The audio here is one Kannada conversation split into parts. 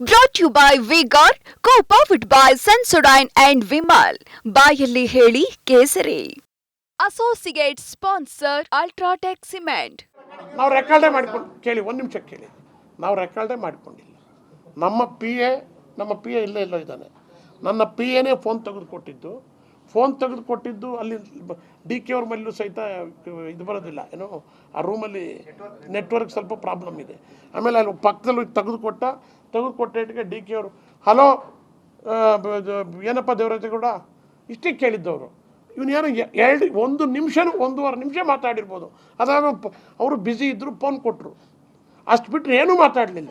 Brought you by V Guard co powered by Sensodyne and Vimal ಬಾಯಲ್ಲಿ ಹೇಳಿ ಕೇಸರಿ. ಅಸೋಸಿಯೇಟ್ ಸ್ಪಾನ್ಸರ್ ಅಲ್ಟ್ರಾಟೆಕ್ ಸಿಮೆಂಟ್ ನಾವು ರೆಕಾರ್ಡೇ ಮಾಡ್ಕೊಂಡು, ಕೇಳಿ, ಒಂದು ನಿಮಿಷ ಕೇಳಿ. ನಾವು ರೆಕಾರ್ಡೇ ಮಾಡ್ಕೊಂಡಿಲ್ಲ. ನಮ್ಮ ಪಿ ಎ ನಮ್ಮ ಪಿ ಎ ಇಲ್ಲೇ ಇಲ್ಲೋ ಇದ್ದಾನೆ. ನನ್ನ ಪಿ ಎನೇ ಫೋನ್ ತೆಗೆದು ಕೊಟ್ಟಿದ್ದು ಫೋನ್ ತೆಗೆದು ಕೊಟ್ಟಿದ್ದು ಅಲ್ಲಿ ಡಿ ಕೆ ಅವ್ರ ಮೇಲೂ ಸಹಿತ ಇದು ಬರೋದಿಲ್ಲ. ಏನೋ ಆ ರೂಮಲ್ಲಿ ನೆಟ್ವರ್ಕ್ ಸ್ವಲ್ಪ ಪ್ರಾಬ್ಲಮ್ ಇದೆ. ಆಮೇಲೆ ಅಲ್ಲಿ ಪಕ್ಕದಲ್ಲಿ ತೆಗೆದು ಕೊಟ್ಟ ತೆಗೆದು ಕೊಟ್ಟಿಟ್ಟಿಗೆ ಡಿ ಕೆ ಅವರು ಹಲೋ ಏನಪ್ಪ ದೇವರಾಜೇಗೌಡ ಇಷ್ಟೇ ಕೇಳಿದ್ದವರು. ಇವನು ಏನೋ ಎ- ಎರಡು ಒಂದು ನಿಮಿಷನೂ ಒಂದೂವರೆ ನಿಮಿಷ ಮಾತಾಡಿರ್ಬೋದು. ಅದಾಗ ಅವರು ಬ್ಯುಸಿ ಇದ್ದರು ಫೋನ್ ಕೊಟ್ಟರು ಅಷ್ಟು ಬಿಟ್ಟರೆ ಏನೂ ಮಾತಾಡಲಿಲ್ಲ.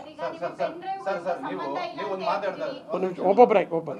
ಸರ್ ಸರ್ ನೀವು ನೀವು ಒಂದು ಮಾತಾಡ್ತಾರೆ ಒಂದು ನಿಮಿಷ ಒಬ್ಬೊಬ್ಬರಾಗಿ ಒಬ್ಬರು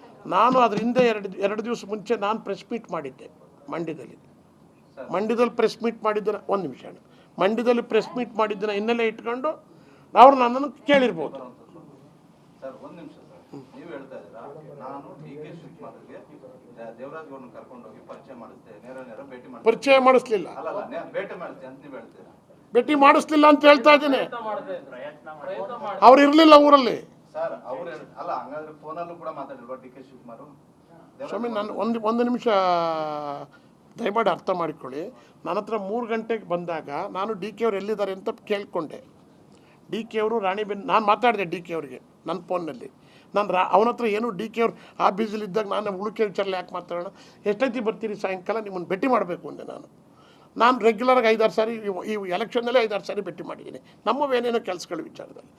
ನಾನು ಅದ್ರ ಹಿಂದೆ ಎರಡು ಎರಡು ದಿವಸ ಮುಂಚೆ ನಾನು ಪ್ರೆಸ್ ಮೀಟ್ ಮಾಡಿದ್ದೆ ಮಂಡ್ಯದಲ್ಲಿ. ಮಂಡ್ಯದಲ್ಲಿ ಪ್ರೆಸ್ ಮೀಟ್ ಮಾಡಿದ್ದನ್ನ ಒಂದು ನಿಮಿಷ ಅಣ್ಣ. ಮಂಡ್ಯದಲ್ಲಿ ಪ್ರೆಸ್ ಮೀಟ್ ಮಾಡಿದ್ದನ್ನ ಹಿನ್ನೆಲೆ ಇಟ್ಕೊಂಡು ಅವ್ರು ನನ್ನನ್ನು ಕೇಳಿರ್ಬೋದು. ಸರ್ ಒಂದ್ ನಿಮಿಷ ಸರ್. ನೀವು ಹೇಳ್ತಾ ಇದ್ದೀರಾ ನಾನು ಡಿ ಕೆ ಶಿವಕುಮಾರ್ಗೆ ದೇವರಾಜ್ ಕರ್ಕೊಂಡು ಹೋಗಿ ಪರಿಚಯ ಮಾಡಿಸ್ತೇನೆ ನೇರ ನೇರ ಭೇಟಿ ಮಾಡಿ ಪರಿಚಯ ಮಾಡಿಸ್ಲಿಲ್ಲ. ಭೇಟಿ ಮಾಡಿಸ್ಲಿಲ್ಲ ಅಂತ ಹೇಳ್ತಾ ಇದ್ದೀನಿ. ಅವ್ರು ಇರಲಿಲ್ಲ ಊರಲ್ಲಿ. ಸರ್ ಅವ್ರು ಅಲ್ಲ ಹಂಗಾದ್ರೆ ಫೋನಲ್ಲೂ ಕೂಡ ಮಾತಾಡಿಲ್ವಾ ಡಿ ಕೆ ಶಿವಕುಮಾರ್? ಸ್ವಾಮಿ ನಾನು ಒಂದು ಒಂದು ನಿಮಿಷ ದಯಮಾಡಿ ಅರ್ಥ ಮಾಡಿಕೊಳ್ಳಿ. ನನ್ನ ಹತ್ರ ಮೂರು ಗಂಟೆಗೆ ಬಂದಾಗ ನಾನು ಡಿ ಕೆ ಅವ್ರು ಎಲ್ಲಿದ್ದಾರೆ ಅಂತ ಕೇಳಿಕೊಂಡೆ. ಡಿ ಕೆ ಅವರು ರಾಣಿಬೆನ್ ನಾನು ಮಾತಾಡಿದೆ ಡಿ ಕೆ ಅವ್ರಿಗೆ ನನ್ನ ಫೋನ್ನಲ್ಲಿ ನಾನು ರಾ ಅವನ ಹತ್ರ ಏನು ಡಿ ಕೆ ಅವ್ರು ಆ ಇದ್ದಾಗ ನಾನು ಉಳುಕೆ ವಿಚಾರಲ್ಲಿ ಯಾಕೆ ಮಾತಾಡೋಣ? ಎಷ್ಟೈತಿ ಬರ್ತೀರಿ ಸಾಯಂಕಾಲ ನಿಮ್ಮನ್ನು ಭೇಟಿ ಮಾಡಬೇಕು ಅಂದೆ ನಾನು. ನಾನು ರೆಗ್ಯುಲರಾಗಿ ಐದಾರು ಸಾರಿ ಈ ಎಲೆಕ್ಷನ್ನಲ್ಲೇ ಐದಾರು ಸಾರಿ ಭೇಟಿ ಮಾಡಿದ್ದೀನಿ. ನಮ್ಮವೇನೇನೋ ಕೆಲಸಗಳ ವಿಚಾರದಲ್ಲಿ.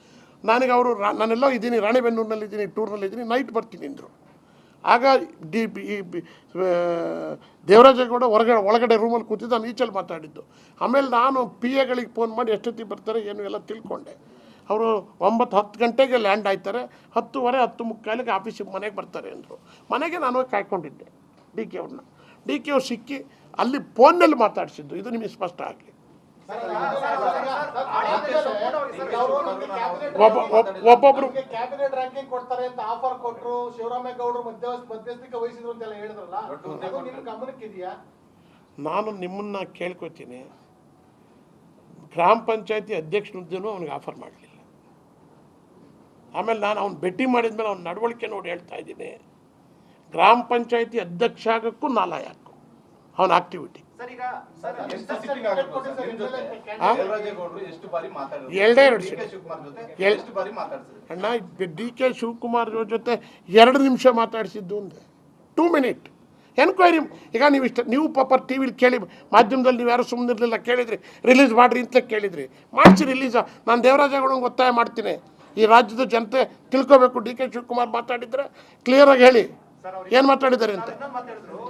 ನನಗೆ ಅವರು ನಾನೆಲ್ಲೋ ಇದ್ದೀನಿ ರಾಣೆಬೆನ್ನೂರಿನಲ್ಲಿ ಇದ್ದೀನಿ ಟೂರ್ನಲ್ಲಿ ಇದ್ದೀನಿ ನೈಟ್ ಬರ್ತೀನಿ ಅಂದರು. ಆಗ ಡಿ ಬಿ ಈ ದೇವರಾಜೇಗೌಡ ಹೊರಗಡೆ ಒಳಗಡೆ ರೂಮಲ್ಲಿ ಕೂತಿದ್ದು, ನಾನು ಈಚಲ್ಲಿ ಮಾತಾಡಿದ್ದು. ಆಮೇಲೆ ನಾನು ಪಿ ಎಗಳಿಗೆ ಫೋನ್ ಮಾಡಿ ಎಷ್ಟೊತ್ತಿಗೆ ಬರ್ತಾರೆ, ಏನು ಎಲ್ಲ ತಿಳ್ಕೊಂಡೆ. ಅವರು ಒಂಬತ್ತು, ಹತ್ತು ಗಂಟೆಗೆ ಲ್ಯಾಂಡ್ ಆಯ್ತಾರೆ, ಹತ್ತುವರೆ, ಹತ್ತು ಮುಕ್ಕಾಲಿಗೆ ಆಫೀಸಿಗೆ ಮನೆಗೆ ಬರ್ತಾರೆ ಅಂದರು. ಮನೆಗೆ ನಾನು ಕಾಯ್ಕೊಂಡಿದ್ದೆ, ಡಿ ಕೆ ಅವ್ರನ್ನ ಡಿ ಕೆ ಅವ್ರು ಸಿಕ್ಕಿ ಅಲ್ಲಿ ಫೋನ್ನಲ್ಲಿ ಮಾತಾಡಿಸಿದ್ದು ಇದು ನಿಮಗೆ ಸ್ಪಷ್ಟ ಒಬ್ಬ- ಒಬ್ಬೊಬ್ರು ಕ್ಯಾಬಿನೆಟ್ ರ್ಯಾಂಕಿಂಗ್ ಕೊಡ್ತಾರೆ ಅಂತ ಆಫರ್ ಕೊಟ್ಟರು ಶಿವರಾಮೇಗೌಡರು ಮಧ್ಯಸ್ಥಿಕೆ ವಹಿಸಿದ್ರು ಅಂತೆಲ್ಲ ಹೇಳಿದ್ರಲ್ಲ ನಿಮ್ ಗಮನಕ್ಕಿದೆಯಾ? ನಾನು ನಿಮ್ಮನ್ನ ಕೇಳ್ಕೊತೀನಿ. ಗ್ರಾಮ ಪಂಚಾಯತಿ ಅಧ್ಯಕ್ಷನಿದ್ದೂ ಅವನಿಗೆ ಆಫರ್ ಮಾಡಲಿಲ್ಲ. ಆಮೇಲೆ ನಾನು ಅವ್ನು ಭೇಟಿ ಮಾಡಿದ್ಮೇಲೆ ಅವ್ನ ನಡವಳಿಕೆ ನೋಡಿ ಹೇಳ್ತಾ ಇದ್ದೀನಿ. ಗ್ರಾಮ ಪಂಚಾಯತಿ ಅಧ್ಯಕ್ಷ ಆಗೋಕ್ಕೂ ನಾಲಾಯಕು ಅವನ ಆಕ್ಟಿವಿಟಿ ಎರಡೇ ಎರಡು ಡಿ ಕೆ ಸರಿ. ಜೊತೆ ಎಷ್ಟು ಬಾರಿ ಮಾತಾಡ್ಸಿದ್ರು? ಅಣ್ಣ ಡಿ ಕೆ ಶಿವಕುಮಾರ್ ಅವ್ರ ಜೊತೆ ಎರಡು ನಿಮಿಷ ಮಾತಾಡಿಸಿದ್ದು ಅಂದೆ ಟೂ ಮಿನಿಟ್ ಎನ್ಕ್ವೈರಿ ಈಗ ನೀವು ಇಷ್ಟ ನೀವು ಪಾಪ ಟಿ ವಿಲಿ ಕೇಳಿ ಮಾಧ್ಯಮದಲ್ಲಿ ನೀವು ಯಾರು ಸುಮ್ಮನಿರಲಿಲ್ಲ ಕೇಳಿದ್ರಿ. ರಿಲೀಸ್ ಮಾಡಿರಿ ಅಂತಲೇ ಕೇಳಿದ್ರಿ. ಮಾಡಿಸಿ ರಿಲೀಸ್ ನಾನು ದೇವರಾಜೇಗೌಡಂಗೆ ಒತ್ತಾಯ ಮಾಡ್ತೀನಿ. ಈ ರಾಜ್ಯದ ಜನತೆ ತಿಳ್ಕೊಬೇಕು. ಡಿ ಕೆ ಶಿವಕುಮಾರ್ ಮಾತಾಡಿದ್ರೆ ಕ್ಲಿಯರಾಗಿ ಹೇಳಿ. ಏನು ಮಾತಾಡಿದ್ದಾರೆ ಅಂತ? ಮಾತಾಡಿದ್ರು.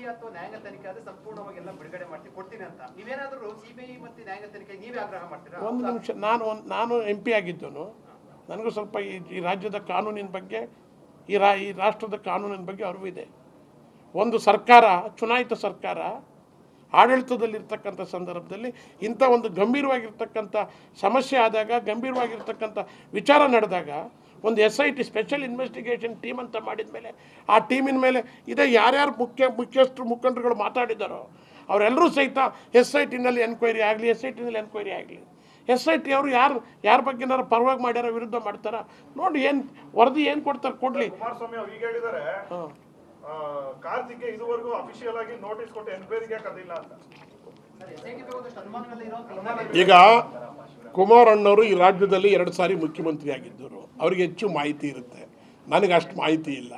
ಸಿಬಿಐ ಅಥವಾ ನ್ಯಾಯಾಂಗ ತನಿಖೆ ಆದ್ರೆ ಸಂಪೂರ್ಣವಾಗಿ ಎಲ್ಲ ಬಿಡುಗಡೆ ಮಾಡ್ತೀವಿ, ಕೊಡ್ತೀನಿ ಅಂತ. ನೀವೇನಾದ್ರೂ ಸಿಬಿಐ ಮತ್ತೆ ನ್ಯಾಯಾಂಗ ತನಿಖೆ ನೀವೇ ಆಗ್ರಹ ಮಾಡ್ತೀರಾ? ಒಂದು ನಿಮಿಷ, ನಾನು ನಾನು ಎಂ ಪಿ ಆಗಿದ್ದನು ನನಗೂ ಸ್ವಲ್ಪ ಈ ಈ ರಾಜ್ಯದ ಕಾನೂನಿನ ಬಗ್ಗೆ, ಈ ರಾ, ಈ ರಾಷ್ಟ್ರದ ಕಾನೂನಿನ ಬಗ್ಗೆ ಅರಿವು ಇದೆ. ಒಂದು ಸರ್ಕಾರ, ಚುನಾಯಿತ ಸರ್ಕಾರ, ಆಡಳಿತದಲ್ಲಿರ್ತಕ್ಕಂಥ ಸಂದರ್ಭದಲ್ಲಿ ಇಂಥ ಒಂದು ಗಂಭೀರವಾಗಿರ್ತಕ್ಕಂಥ ಸಮಸ್ಯೆ ಆದಾಗ, ಗಂಭೀರವಾಗಿರ್ತಕ್ಕಂಥ ವಿಚಾರ ನಡೆದಾಗ ಒಂದು S I T special investigation team ಅಂತ ಮಾಡಿದ ಮೇಲೆ ಆ ಟೀಮಿನ ಮೇಲೆ ಇದೇ ಯಾರ್ಯಾರು ಮುಖ್ಯ ಮುಖ್ಯಸ್ಥರು ಮುಖಂಡರುಗಳು ಮಾತಾಡಿದ್ದಾರೋ ಅವರೆಲ್ಲರೂ ಸಹಿತ ಎಸ್ ಐ ಟಿನಲ್ಲಿ ಎನ್ಕ್ವೈರಿ ಆಗಲಿ ಎಸ್ ಐ ಟಿನಲ್ಲಿ ಎನ್ಕ್ವೈರಿ ಆಗಲಿ. ಎಸ್ ಐ ಟಿ ಅವರು ಯಾರು ಯಾರ ಬಗ್ಗೆ ಏನಾರು ಪರವಾಗಿ ಮಾಡ್ಯಾರ ವಿರುದ್ಧ ಮಾಡ್ತಾರ? ನೋಡಿ ಏನು ವರದಿ ಏನು ಕೊಡ್ತಾರೆ ಕೊಡಲಿ. ಕುಮಾರಸ್ವಾಮಿ ಅವ್ರು ಈಗ ಹೇಳಿದ್ದಾರೆ ಆ, ಕಾರ್ತಿಕ್ಗೆ ಇದುವರೆಗೂ ಅಫಿಷಿಯಲ್ ಆಗಿ ನೋಟಿಸ್ ಕೊಟ್ಟು ಎನ್ಕ್ವೈರಿಗೆ ಕರೆದಿಲ್ಲ ಅಂತ. ಈಗ ಕುಮಾರಣ್ಣವರು ಈ ರಾಜ್ಯದಲ್ಲಿ ಎರಡು ಸಾರಿ ಮುಖ್ಯಮಂತ್ರಿ ಆಗಿದ್ದರು ಅವರಿಗೆ ಹೆಚ್ಚು ಮಾಹಿತಿ ಇರುತ್ತೆ. ನನಗೆ ಅಷ್ಟು ಮಾಹಿತಿ ಇಲ್ಲ.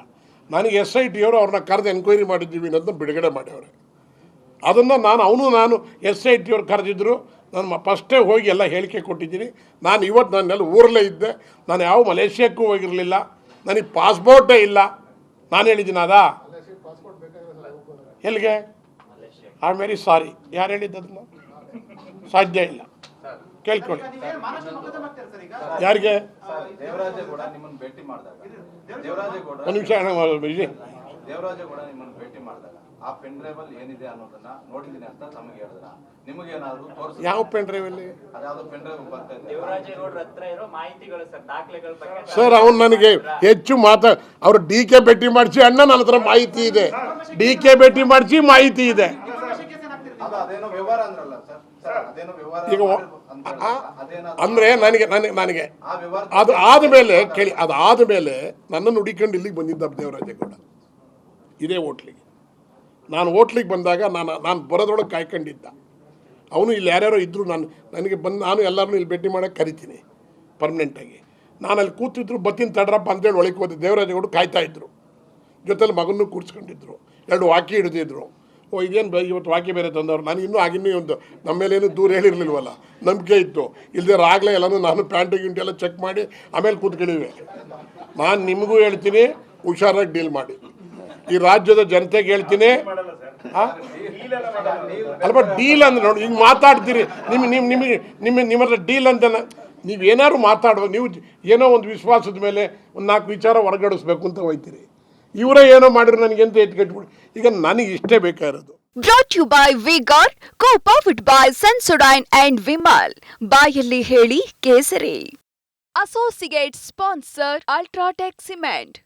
ನನಗೆ ಎಸ್ ಐ ಟಿಯವರು ಅವ್ರನ್ನ ಕರೆದು ಎನ್ಕ್ವೈರಿ ಮಾಡಿದ್ದೀವಿ ಅನ್ನೋದನ್ನ ಬಿಡುಗಡೆ ಮಾಡ್ಯವ್ರೆ ಅದನ್ನು ನಾನು, ಅವನು ನಾನು ಎಸ್ ಐ ಟಿಯವ್ರು ಕರೆದಿದ್ದರು ನಾನು ಫಸ್ಟೇ ಹೋಗಿ ಎಲ್ಲ ಹೇಳಿಕೆ ಕೊಟ್ಟಿದ್ದೀನಿ. ನಾನು ಇವತ್ತು ನನ್ನೆಲ್ಲ ಊರಲ್ಲೇ ಇದ್ದೆ. ನಾನು ಯಾವ ಮಲೇಷ್ಯಾಕ್ಕೂ ಹೋಗಿರಲಿಲ್ಲ. ನನಗೆ ಪಾಸ್ಪೋರ್ಟೇ ಇಲ್ಲ. ನಾನು ಹೇಳಿದ್ದೀನಿ ಅದಾ? ಎಲ್ಲಿಗೆ? I am very sorry. ಯಾರು ಹೇಳಿದ್ದು ಅದನ್ನು? ಸಾಧ್ಯ ಇಲ್ಲ. ಕೇಳ್ಕೊಳ್ಳಿ. ಈಗ ಯಾರಿಗೆ? ಸರ್ ದೇವರಾಜೇಗೌಡ ನಿಮ್ಮನ್ನು ಭೇಟಿ ಮಾಡಿದಾಗ. ದೇವರಾಜೇಗೌಡ. ಒಂದು ನಿಮಿಷ ಬಿಡಿ. ವಿಜಯ್ ದೇವರಾಜೇಗೌಡ ನಿಮ್ಮನ್ನು ಭೇಟಿ ಮಾಡಿದಾಗ ಆ ಪೆನ್ ಡ್ರೈವ್ ಅಲ್ಲಿ ಏನಿದೆ ಅನ್ನೋದನ್ನ ನೋಡಿದ್ದೀನಿ ಅಂತ ತಮಗೆ ಹೇಳಿದ್ರ. ನಿಮಗೇನಾದ್ರು ತೋರಿಸ ಯಾವ ಪೆನ್ ಡ್ರೈವಲ್ಲಿ ಅದ್ಯಾವುದೋ ಪೆನ್ ಡ್ರೈವ್ ಬರ್ತಾ ಇದೆ. ದೇವರಾಜೇಗೌಡರ ಹತ್ರ ಇರೋ ಮಾಹಿತಿಗಳು ಸರ್ ದಾಖಲೆಗಳ ಬಗ್ಗೆ ಸರ್. ಅವ್ನು ನನಗೆ ಹೆಚ್ಚು ಮಾತಾ ಅವ್ರು ಡಿ ಕೆ ಭೇಟಿ ಮಾಡಿಸಿ ಅಣ್ಣ ನನ್ನ ಹತ್ರ ಮಾಹಿತಿ ಇದೆ. ಡಿ ಕೆ ಭೇಟಿ ಮಾಡಿಸಿ ಮಾಹಿತಿ ಇದೆ. ಅದು ಅದೇನೋ ವ್ಯವಹಾರ ಅಂದ್ರಲ್ಲ ಸರ್ ಸರ್ ಅದೇನೋ ವ್ಯವಹಾರ ಈಗ ಅದೇನಾದ್ರು ಅಂದ್ರೆ ನನಗೆ ನನಗೆ ನನಗೆ. ಅದು ಆದಮೇಲೆ ಕೇಳಿ ಅದು ಆದಮೇಲೆ ನನ್ನನ್ನು ಹುಡಿಕೊಂಡು ಇಲ್ಲಿಗೆ ಬಂದಿದ್ದ ದೇವರಾಜೇಗೌಡ. ಇದೇ ಹೋಟ್ಲಿಗೆ. ನಾನು ಹೋಟ್ಲಿಗೆ ಬಂದಾಗ ನಾನು ನಾನು ಬರೋದ್ರೊಳಗೆ ಕಾಯ್ಕೊಂಡಿದ್ದ. ಅವನು ಇಲ್ಲಿ ಯಾರ್ಯಾರೋ ಇದ್ದರು ನಾನು ನನಗೆ ಬಂದು ನಾನು ಎಲ್ಲರನ್ನೂ ಇಲ್ಲಿ ಭೇಟಿ ಮಾಡೋಕ್ಕೆ ಕರಿತೀನಿ ಪರ್ಮನೆಂಟಾಗಿ ನಾನು ಅಲ್ಲಿ ಕೂತಿದ್ರು ಬತ್ತಿನ ತಡ್ರಪ್ಪ ಅಂತೇಳಿ ಒಳಗೆ ಹೋದೆ. ದೇವರಾಜೇಗೌಡ ಕಾಯ್ತಾ ಇದ್ರು. ಜೊತೆಲಿ ಮಗನೂ ಕೂರಿಸ್ಕೊಂಡಿದ್ರು. ಎರಡು ವಾಕಿ ಹಿಡಿದಿದ್ರು. ಓ, ಇದೇನು ಇವತ್ತು ವಾಕಿ ಬೇರೆ ತಂದವ್ರು? ನಾನು ಇನ್ನೂ ಆಗಿನ್ನೂ ಒಂದು ನಮ್ಮ ಮೇಲೇನು ದೂರ ಹೇಳಿರಲಿಲ್ವಲ್ಲ? ನಂಬಿಕೆ ಇತ್ತು. ಇಲ್ಲದೆ ಆಗಲೇ ಎಲ್ಲನೂ ನಾನು ಪ್ಯಾಂಟು ಗಿಂಟು ಎಲ್ಲ ಚೆಕ್ ಮಾಡಿ ಆಮೇಲೆ ಕೂತ್ಕೊಂಡಿವೆ ನಾನು ನಿಮಗೂ ಹೇಳ್ತೀನಿ, ಹುಷಾರಾಗಿ ಡೀಲ್ ಮಾಡಿ. ಈ ರಾಜ್ಯದ ಜನತೆಗೆ ಹೇಳ್ತೀನಿ? ಅಲ್ಪ ಡೀಲ್ ಅಂದ್ರೆ ನೋಡಿ ಹಿಂಗೆ ಮಾತಾಡ್ತೀರಿ. ನಿಮ್ಮ ನಿಮ್ಮ ನಿಮಗೆ ನಿಮ್ಮ ನಿಮ್ಮ ಡೀಲ್ ಅಂತ ನೀವೇನಾದ್ರು ಮಾತಾಡುವ ನೀವು ಏನೋ ಒಂದು ವಿಶ್ವಾಸದ ಮೇಲೆ ಒಂದು ನಾಲ್ಕು ವಿಚಾರ ಹೊರಗಡಿಸ್ಬೇಕು ಅಂತ ಹೋಯ್ತೀರಿ. ಇವರೇ ಏನೋ ಮಾಡಿದ್ರು ನನಗೆಂತ ಎತ್ಕಟ್ಬಿಡಿ ಈಗ ನನಗೆ ಇಷ್ಟೇ ಬೇಕಾಗಿರೋದು brought you by V Guard co powered by Sensodyne and Vimal ಬಾಯಲ್ಲಿ ಹೇಳಿ ಕೇಸರಿ. Associate sponsor UltraTech cement